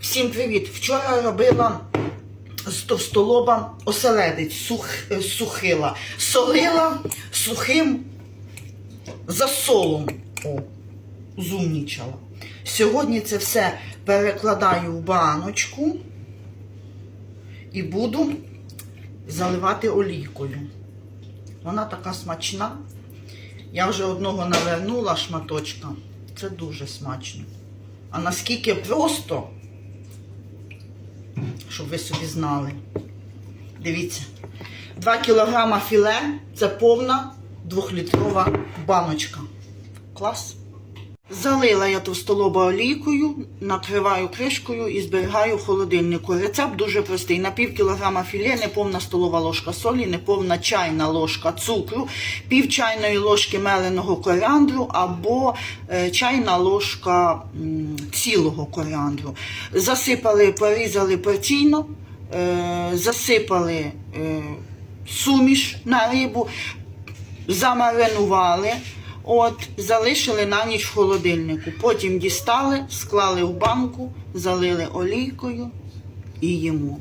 Всім привіт! Вчора робила з товстолоба оселедець, сух, е, сухила. Солила сухим засолом. О, зумнічала. Сьогодні це все перекладаю в баночку і буду заливати олійкою. Вона така смачна. Я вже одного навернула шматочка. Це дуже смачно. А наскільки просто, щоб ви собі знали. Дивіться, 2 кілограма філе це повна двохлітрова баночка. Клас. Залила я товстолоба олійкою, накриваю кришкою і зберігаю в холодильнику. Рецепт дуже простий. На пів кілограма філе, неповна столова ложка солі, неповна чайна ложка цукру, пів чайної ложки меленого коріандру або е, чайна ложка цілого коріандру. Засипали, порізали порційно, е, засипали е, суміш на рибу, замаринували, от, залишили на ніч в холодильнику. Потім дістали, склали в банку, залили олійкою і їмо.